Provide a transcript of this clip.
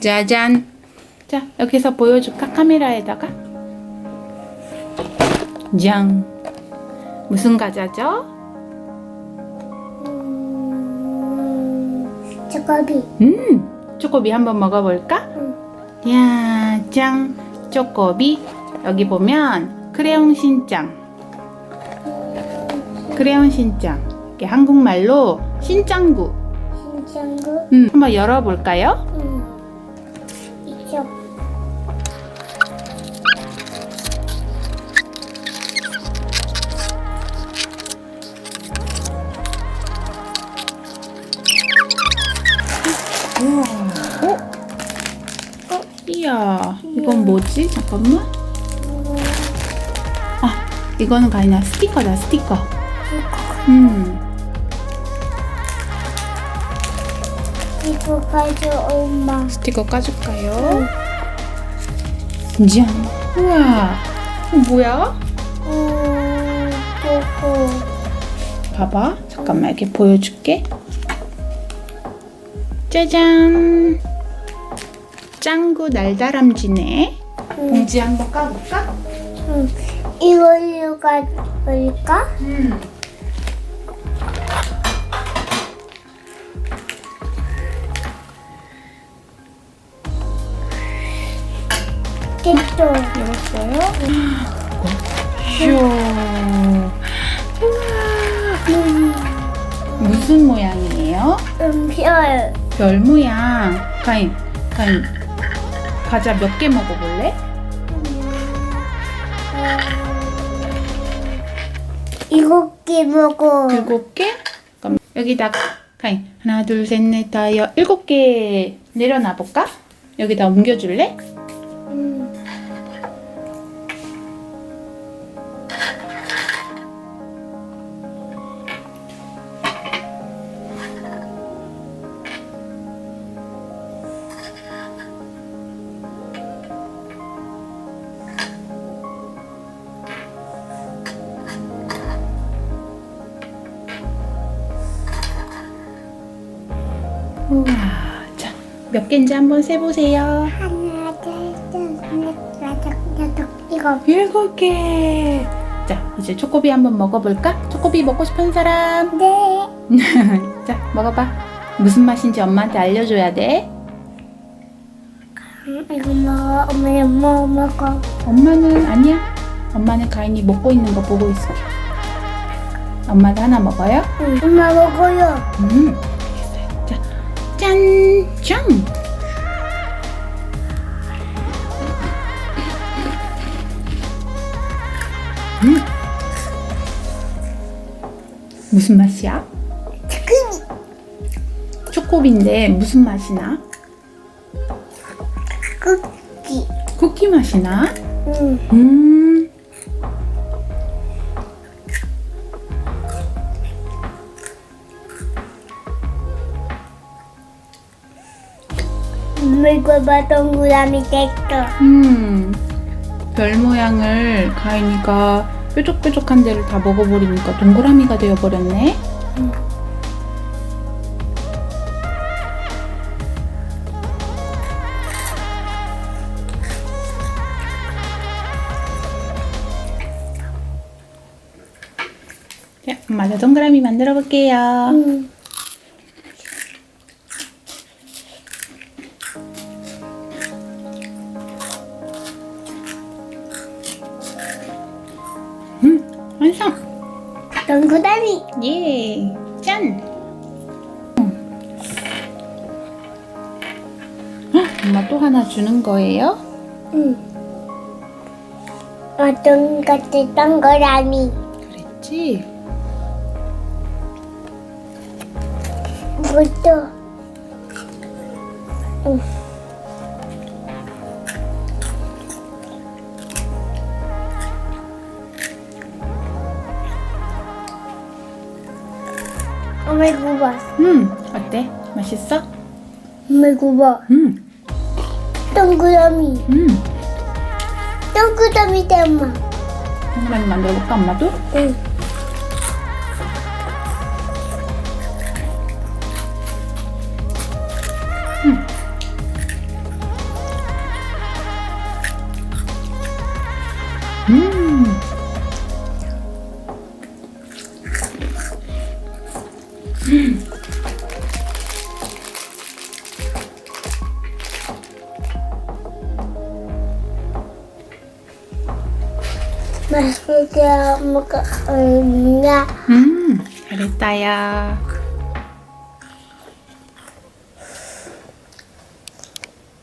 짜잔. 자, 여기서 보여줄까? 카메라에다가. 짱. 무슨 과자죠? 음, 초코비. 음, 초코비 한번 먹어볼까? 응. 야, 짱. 초코비. 여기 보면 크레용 신짱. 크레용 신짱. 이게 한국말로 신짱구. 신청구. 음, 한번 열어볼까요? 우와. 어? 어? 이야. 이건 뭐지? 잠깐만. 아, 이거는 가인아 스티커다, 스티커. 음. 이거 가져 엄마. 스티커 까줄까요? 짠. 우와. 이거 뭐야? 음, 초코. 봐봐. 잠깐만 이렇게 보여줄게. 짜잔. 짱구 날다람쥐네. 봉지 한번 까볼까? 음, 이걸로 가볼까? 음. 됐어. 열었어요? 휴. 우와. 무슨 모양이에요? 음, 별. 별 모양. 가인, 가인. 과자 몇 개 먹어볼래? 일곱 개 먹어. 일곱 개? 그럼 여기다가 가인 하나 둘 셋 넷 다여 일곱 개 내려놔 볼까? 여기다 옮겨줄래? 우와. 자, 몇 개인지 한번 세보세요. 하나, 둘, 셋, 넷, 다섯, 여섯, 일곱. 일곱 개. 자, 이제 초코비 한번 먹어볼까? 초코비 먹고 싶은 사람? 네. 자, 먹어봐. 무슨 맛인지 엄마한테 알려줘야 돼. 음, 이거 먹어. 엄마는 뭐 먹어? 엄마는 아니야. 엄마는 가인이 먹고 있는 거 보고 있을게. 엄마도 하나 먹어요? 응. 엄마 먹어요. 음, 짠, 짱. 음. 무슨 맛이야? 치킨이. 초코비인데 무슨 맛이 나? 쿠키. 쿠키 맛이 나? 응. 음. 이거 봐, 동그라미 됐어. 음. 별 모양을 가인이가 뾰족뾰족한 데를 다 먹어버리니까 동그라미가 되어버렸네. 자, 엄마도 동그라미 만들어 볼게요. 응. 음, 동그라미. 예, 짠! 헉, 엄마 또 하나 주는 거예요? 응. 어떤 것도 동그라미. 그랬지? 이것도. 응. 엄마 이거 봐. 음, 어때? 맛있어? 엄마 이거 봐. 음, 동그라미. 음. 동그라미. 동그라미 만들어 볼까, 엄마도? 응. 맛있게 먹었습니다. 음, 잘했다요.